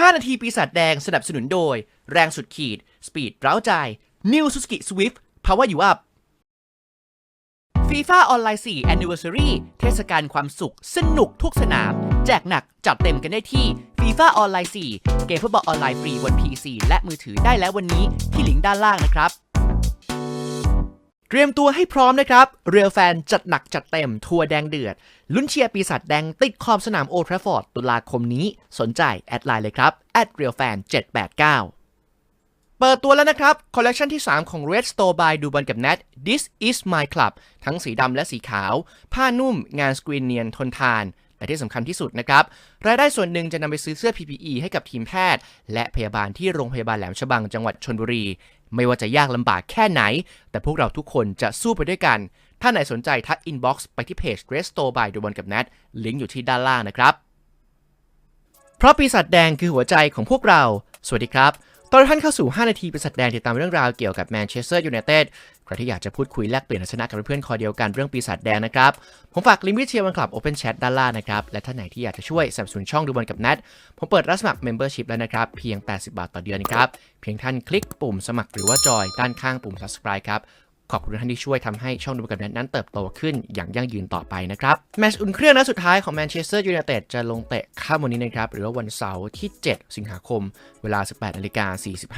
5 นาทีปีศาจแดงสนับสนุนโดย แรงสุดขีด สปีดเร้าใจ New Suzuki Swift Power You Up FIFA ออนไลน์ 4 Anniversary เทศกาลความสุข สนุกทุกสนาม แจกหนักจัดเต็มกันได้ที่ FIFA ออนไลน์ 4 เกมฟุตบอลออนไลน์ฟรีบน PC และมือถือได้แล้ววันนี้ที่ลิงก์ด้านล่างนะครับ เตรียมตัวให้พร้อมนะครับ เรียลแฟนจัดหนักจัดเต็มทัวร์แดงเดือด ลุ้นเชียร์ปีศาจแดงติดขอบสนามโอทราฟอร์ดตุลาคมนี้ สนใจแอดไลน์เลยครับ @realfan 789เปิดตัวแล้วนะครับ คอลเลกชันที่ 3 ของ Red Store by ดูบอลกับ Nat This is my club ทั้งสีดำและสีขาว ผ้านุ่ม งานสกรีนเนียนทนทานและที่สำคัญที่สุดนะครับ รายได้ส่วนหนึ่งจะนำไปซื้อเสื้อ PPE ให้กับทีมแพทย์ และพยาบาลที่โรงพยาบาลแหลมฉบังจังหวัดชนบุรี ไม่ว่าจะยากลำบากแค่ไหน แต่พวกเราทุกคนจะสู้ไปด้วยกัน ถ้าไหนสนใจทักอินบ็อกซ์ไปที่เพจ Restore by ดูบอลกับ Nat ลิงก์อยู่ที่ด้านล่างนะครับ เพราะปีศาจแดงคือหัวใจของพวกเรา สวัสดีครับ ตอนท่านเข้าสู่ 5 นาทีปีศาจแดงติดตามเรื่องราวเกี่ยวกับแมนเชสเตอร์ยูไนเต็ดใครที่อยากจะพูดคุยแลกเปลี่ยนทัศนะกับเพื่อนๆคอเดียวกันเรื่องปีศาจแดงนะครับ ผมฝากลิงก์วิเชียร์วันคลับ Open Chat ด้านล่างนะครับ และท่านไหนที่อยากจะช่วยสนับสนุนช่องดูบอลกับแนทผมเปิดรับสมัคร Membership แล้วนะครับ เพียง 80 บาทต่อเดือนครับ เพียงท่านคลิกปุ่มสมัครหรือว่าจอยด้านข้างปุ่ม subscribe ครับ ขอบคุณท่านที่ช่วยทำให้ช่องดูกับแนทนั้นเติบโตขึ้นอย่างยั่งยืนต่อไปนะครับแมตช์อุ่นเครื่องนัดสุดท้ายของแมนเชสเตอร์ยูไนเต็ดจะลงเตะค่ำวันนี้นะครับหรือว่าวันเสาร์ที่ 7 สิงหาคม เวลา 18นาฬิกา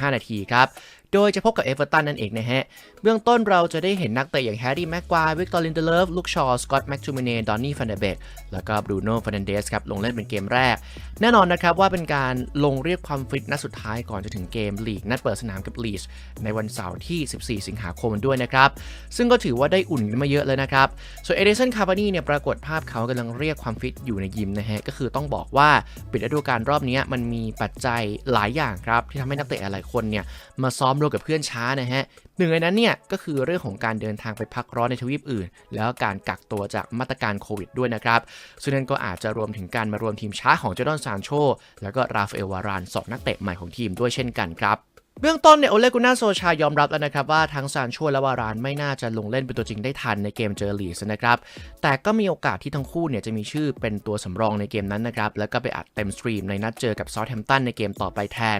45 นาทีครับโดยจะพบกับเอเวอร์ตันนั่นเองนะฮะ เบื้องต้นเราจะได้เห็นนักเตะอย่างแฮร์รี่แม็กควายวิกตอร์ลินเดเลฟลูกชอสกอตแม็กทูมิเน่ดอนนี่ฟันเดเบกแล้วก็บรูโน่ฟันเดสครับลงเล่นเป็นเกมแรก แน่นอนนะครับว่าเป็นการลงเรียกความฟิตนัดสุดท้ายก่อนจะถึงเกมลีกนัดเปิดสนามกับลีชในวันเสาร์ที่ 14 สิงหาคมด้วยนะครับซึ่งก็ถือว่าได้อุ่นกันมาเยอะเลยนะครับ ส่วนเอเดสันคาร์บานีเนี่ยปรากฏภาพเขากำลังเรียกความฟิตอยู่ในยิมนะฮะ ก็คือต้องบอกว่าปิดฤดูกาลรอบนี้มันมีปัจจัยหลายอย่างครับ ที่ทำให้นักเตะหลายคนเนี่ยมาซ้อมรวมกับเพื่อนช้านะฮะหนึ่งในนั้นเนี่ยก็คือเรื่องของการเดินทางไปพักร้อนในทวีปอื่น แล้วการกักตัวจากมาตรการโควิดด้วยนะครับ ซึ่งนั่นก็อาจจะรวมถึงการมารวมทีมช้าของเจอร์ดอนซานโชแล้วก็ราฟาเอลวารานสองนักเตะใหม่ของทีมด้วยเช่นกันครับ เบื้องต้นเนี่ยโอเลกุน่าโซชายอมรับแล้วนะครับว่าทั้งซานโชและวารานไม่น่าจะลงเล่นเป็นตัวจริงได้ทันในเกมเจอลีสนะครับ แต่ก็มีโอกาสที่ทั้งคู่เนี่ยจะมีชื่อเป็นตัวสำรองในเกมนั้นนะครับ แล้วก็ไปอัดเต็มสตรีมในนัดเจอกับซอ u t แฮมป์ตันในเกมต่อไปแทน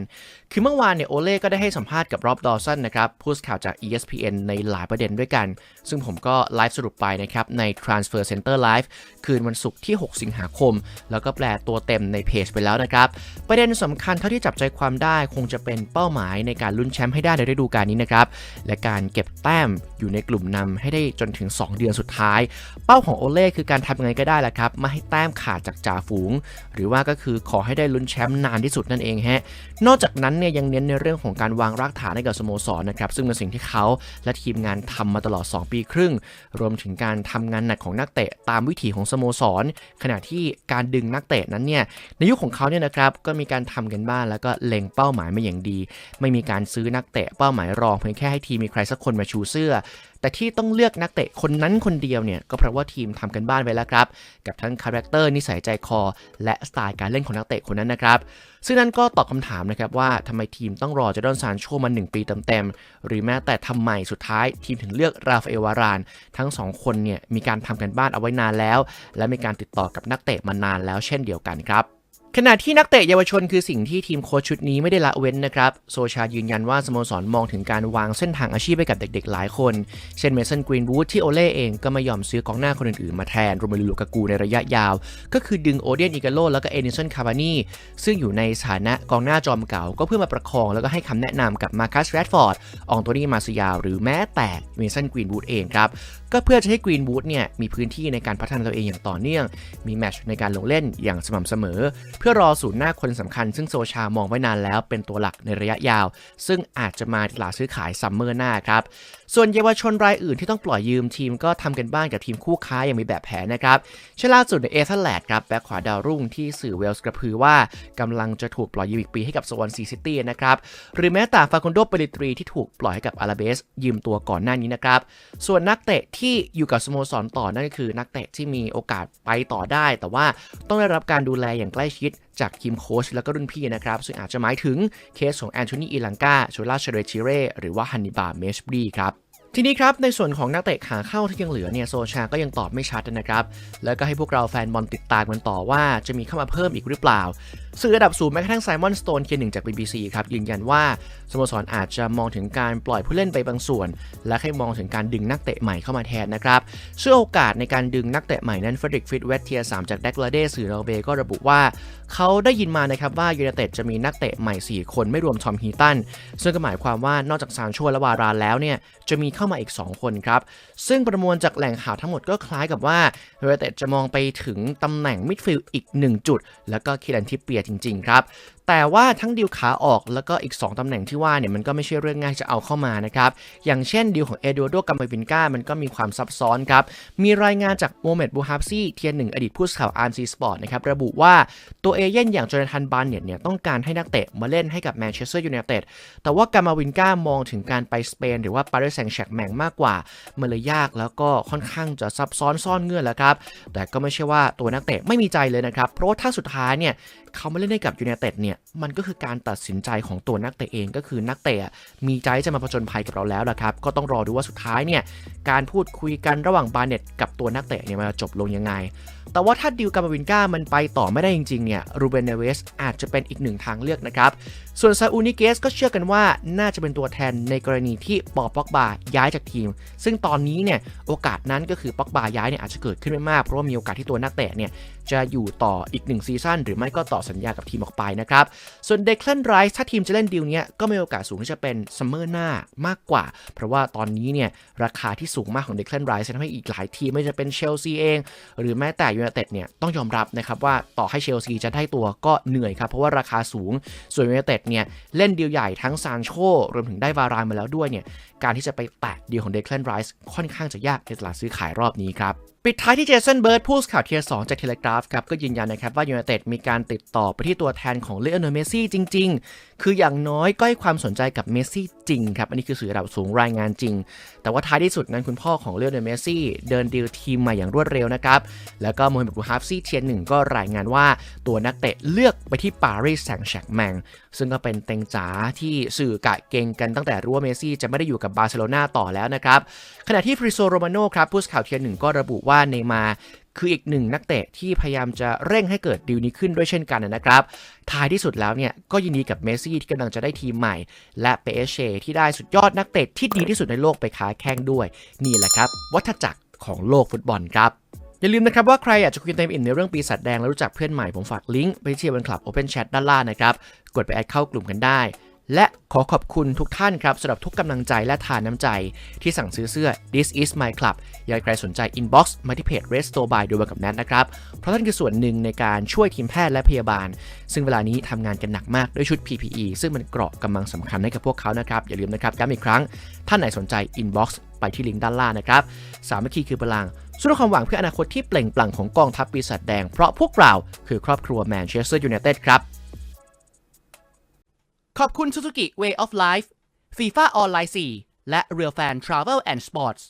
คือเมื่อวานเนี่ยโอเล่ก็ได้ให้สัมภาษณ์กับรอบดอสันนะครับผู้ข่าวจาก ESPN ในหลายประเด็นด้วยกัน ซึ่งผมก็ไลฟ์สรุปไปนะครับใน Transfer Center Live คืนวันศุกร์ที่ 6 สิงหาคม แล้วก็แปลตัวเต็มในเพจไปแล้วนะครับประเด็นสำคัญเท่าที่จับใจความได้คงจะเป็นเป้าหมายในการลุ้นแชมป์ให้ได้ในฤดูกาลนี้นะครับ และการเก็บแต้มอยู่ในกลุ่มนำให้ได้จนถึง 2 เดือนสุดท้าย เป้าของโอเล่คือการทำยังไงก็ได้แหละครับไม่ให้แต้มขาดจากจ่าฝูง หรือว่าก็คือขอให้ได้ลุ้นแชมป์นานที่สุดนั่นเองฮะนอกจากนั้นเนี่ยยังเน้นในเรื่องของการวางรากฐานให้กับสโมสรนะครับซึ่งเป็นสิ่งที่เขาและทีมงานทำมาตลอด 2 ปีครึ่ง รวมถึงการทำงานหนักของนักเตะตามวิถีของสโมสร ขณะที่การดึงนักเตะนั้นเนี่ยในยุคของเขาเนี่ยนะครับก็มีการทำกันบ้านแล้วก็เล็งเป้าหมายมาอย่างดี ไม่มีการซื้อนักเตะเป้าหมายรองเพียงแค่ให้ทีมมีใครสักคนมาชูเสื้อ แต่ที่ต้องเลือกนักเตะคนนั้นคนเดียวเนี่ยก็เพราะว่าทีมทำกันบ้านไว้แล้วครับ กับทั้งคาแรคเตอร์นิสัยใจคอ และสไตล์การเล่นของนักเตะคนนั้นนะครับ ซึ่งนั่นก็ตอบคำถามนะครับว่าทำไมทีมต้องรอเจดอนซานโชมา 1 ปีเต็มๆหรือแม้แต่ทำไมสุดท้ายทีมถึงเลือกราฟาเอลวาราน ทั้ง 2 คนเนี่ยมีการทำกันบ้านเอาไว้นานแล้ว และมีการติดต่อกับนักเตะมานานแล้วเช่นเดียวกันครับ ขณะที่นักเตะเยาวชนคือสิ่งที่ทีมโค้ชชุดนี้ไม่ได้ละเว้นนะครับ โซชายืนยันว่าสโมสรมองถึงการวางเส้นทางอาชีพให้กับเด็กๆ หลายคน เช่นเมสันกรีนวูดที่โอเล่เองก็ไม่ยอมซื้อกองหน้าคนอื่นๆ มาแทนโรเมลูลูกากูในระยะยาว ก็คือดึงโอเดียนอิกาโลแล้วก็เอนิสันคาบานีซึ่งอยู่ในสถานะกองหน้าจอมเก่า ก็เพื่อมาประคองแล้วก็ให้คำแนะนำกับมาคัสแรดฟอร์ดอองโตนี่มาซิยาหรือแม้แต่เมสันกรีนวูดเองครับก็เพื่อจะให้กรีนวูดเนี่ยมีพื้นที่ในการพัฒนาตัวเองอย่างต่อเนื่อง มีแมชในการลงเล่นอย่างสม่ำเสมอพื่อรอศูนย์หน้าคนสำคัญ ซึ่งโซชามองไว้นานแล้วเป็นตัวหลักในระยะยาว ซึ่งอาจจะมาตลาดซื้อขายซัมเมอร์หน้าครับ ส่วนเยาวชนรายอื่นที่ต้องปล่อยยืมทีมก็ทำกันบ้านกับทีมคู่ค้าอย่างมีแบบแผนนะครับเช่นล่าสุดในเอเธอร์แลดครับแบ็คขวาดาวรุ่งที่สื่อเวลส์กระพือว่ากำลังจะถูกปล่อยยืมอีกปีให้กับสวอนซีซิตี้นะครับหรือแม้แต่ฟาคอนโดเปริตรีที่ถูกปล่อยให้กับอาราเบสยืมตัวก่อนหน้านี้นะครับส่วนนักเตะที่อยู่กับสโมสรต่อนั่นก็คือนักเตะที่มีโอกาสไปต่อได้ แต่ว่าต้องได้รับการดูแลอย่างใกล้ชิดจากทีมโค้ชแล้วก็รุ่นพี่นะครับ ซึ่งอาจจะหมายถึงเคสของแอนโทนีอีลังกาโชล่าเชเรชิเร่หรือว่าฮันนิบาเมชบรีครับ ทีนี้ครับ ในส่วนของนักเตะขาเข้าที่ยังเหลือเนี่ยโซชาก็ยังตอบไม่ชัดนะครับ แล้วก็ให้พวกเราแฟนบอลติดตามกันต่อว่าจะมีเข้ามาเพิ่มอีกหรือเปล่า สื่อระดับสูงแม้กระทั่งไซมอนสโตนเคียร์หนึ่งจาก BBC ครับยืนยันว่าสโมสรอาจจะมองถึงการปล่อยผู้เล่นไปบางส่วน และให้มองถึงการดึงนักเตะใหม่เข้ามาแทนนะครับซึ่งโอกาสในการดึงนักเตะใหม่นั้นเฟรดริกฟิตเวสเทียสามจากแดกลาเดสื่อนอร์เวย์ก็ระบุว่า เขาได้ยินมานะครับว่ายูไนเต็ดจะมีนักเตะใหม่ 4 คนไม่รวมทอมฮีตันซึ่งก็หมายความว่านอกจากซานโชและวารานแล้วเนี่ยจะมีเข้า้ามาอีก 2 คนครับ ซึ่งประมวลจากแหล่งข่าวทั้งหมดก็คล้ายกับว่ายูไนเตจะมองไปถึงตำแหน่งมิดฟิลด์อีก 1 จุด แล้วก็คิรันทิปเปียจริง ๆ ครับแต่ว่าทั้งดีลขาออกแล้วก็อีก 2ตำแหน่งที่ว่าเนี่ยมันก็ไม่ใช่เรื่องง่ายจะเอาเข้ามานะครับ อย่างเช่นดีลของเอโดโดกัมเบวินกามันก็มีความซับซ้อนครับ มีรายงานจากโมเมดบูฮาฟซี่เทียนหนึ่งอดีตผู้สื่อข่าวอาร์มซีสปอร์ตนะครับระบุว่าตัวเอเย่นอย่างโจนาธานบานเน็ตเนี่ยต้องการให้นักเตะมาเล่นให้กับแมนเชสเตอร์ยูไนเต็ดแต่ว่ากามาวินก้ามองถึงการไปสเปน หรือว่าปารีสแซงต์แชกแมงมากกว่ามันเลยยากแล้วก็ค่อนข้างจะซับซ้อนซ่อนเงื่อนแล้วครับแต่ก็ไม่ใช่ว่าตัวนักเตะไม่มีใจเลยนะครับเพราะว่าถ้าสุดท้ายเนี่ย เขามาเล่นให้กับยูไนเต็ดเนี่ยมันก็คือการตัดสินใจของตัวนักเตะเองก็คือนักเตะมีใจจะมาผจญภัยกับเราแล้วละครับ ก็ต้องรอดูว่าสุดท้ายเนี่ยการพูดคุยกันระหว่างบาร์เน็ตกับตัวนักเตะเนี่ยมันจะจบลงยังไง แต่ว่าถ้าดิวกามาวินก้ามันไปต่อไม่ได้จริงๆเนี่ยรูเบนเนเวสอาจจะเป็นอีกหนึ่งทางเลือกนะครับ ส่วนซาอูนิเกสก็เชื่อกันว่าน่าจะเป็นตัวแทนในกรณีที่ปอป็อกบาย้ายจากทีม ซึ่งตอนนี้เนี่ยโอกาสนั้นก็คือป็อกบาย้ายเนี่ยอาจจะเกิดขึ้นไม่มากเพราะว่ามีโอกาสที่ตัวนักเตะเนี่ยจะอยู่ต่ออีก1ซีซั่นหรือไม่ก็ต่อสัญญากับทีมออกไปนะครับ ส่วนเดค l นไรส์ถ้าทีมจะเล่นดีลเนี้ยก็มีโอกาสสูงที่จะเป็นซัมเมอร์หน้ามากกว่า เพราะว่าตอนนี้เนี่ยราคาที่สูงมากของเดค l นไรส์ทำให้อีกหลายทีมไม่จะเป็นเชลซีเอง หรือแม้แต่ยูไนเต็ดเนี่ยต้องยอมรับนะครับว่าต่อให้เชลซีจะได้ตัวก็เหนื่อยครับเพราะว่าราคาสูง ส่วนยูไนเต็ดเนี่ยเล่นดีลใหญ่ทั้งซานโชรวมถึงได้วารานมาแล้วด้วยเนี่ยการที่จะไปแตะดีลของเดค l นไรส์ค่อนข้างจะยากในตลาดซื้อขายรอบนี้ครับ ปิดท้ายที่เจสันเบิร์ดผู้สื่อข่าวเทียร์สจากเทเลกราฟครับก็ยืนยันนะครับว่ายูไนเต็ดมีการติดต่อไปที่ตัวแทนของเลโอเนเมซี่จริง ๆ คืออย่างน้อยก็ให้ความสนใจกับเมซี่จริงครับ อันนี้คือสื่อระดับสูงรายงานจริง แต่ว่าท้ายที่สุดนั้นคุณพ่อของเลโอเนเมซี่เดินดีลทีมมาอย่างรวดเร็วนะครับ แล้วก็โมฮัมหม็ดบูฮาฟซี่เทียนหนึ่งก็รายงานว่าตัวนักเตะเลือกไปที่ปารีสแซงต์แชร์แมงซึ่งก็เป็นเต็งจ๋าที่สื่อกะเก่งกันตั้งแต่รู้ว่าเมซี่จะไม่ได้อยู่กับบาร์เซโลนาต่อแล้วนะครับขณะที่ฟริโซโรมาโนครับผู้สข่าวเทียนหนึ่งก็ระบุว่าเนมา คืออีกหนึ่งนักเตะที่พยายามจะเร่งให้เกิดดีลนี้ขึ้นด้วยเช่นกันนะครับ ท้ายที่สุดแล้วเนี่ยก็ยินดีกับเมสซี่ที่กำลังจะได้ทีมใหม่ และเปเชที่ได้สุดยอดนักเตะที่ดีที่สุดในโลกไปค้าแข่งด้วย นี่แหละครับ วัฏจักรของโลกฟุตบอลครับอย่าลืมนะครับว่าใครอยากจะคุยเต็มอิ่มในเรื่องปีศาจแดงและรู้จักเพื่อนใหม่ผมฝากลิงก์ไปที่บนคลับ Open Chat ด้านล่างนะครับ กดไปแอดเข้ากลุ่มกันได้ และขอขอบคุณทุกท่านครับสำหรับทุกกำลังใจและทานน้ำใจ ที่สั่งซื้อเสื้อ This is my club อยากใครสนใจ inbox มาที่เพจ Resto by ดูกับแนทนะครับ เพราะท่านคือส่วนหนึ่งในการช่วยทีมแพทย์และพยาบาล ซึ่งเวลานี้ทำงานกันหนักมากด้วยชุด PPE ซึ่งมันเกราะกำลังสำคัญให้กับพวกเขานะครับ อย่าลืมนะครับย้ำอีกครั้ง ท่านไหนสนใจ inbox ไปที่ลิงก์ด้านล่างนะครับ สามัคคีคือพลังสู้ด้วยความหวังเพื่ออนาคตที่เปล่งปลั่งของกองทัพปีศาจแดง เพราะพวกเราคือครอบครัวแมนเชสเตอร์ยูไนเต็ดครับ ขอบคุณ Suzuki Way of Life FIFA Online 4 และ Real Fan Travel and Sports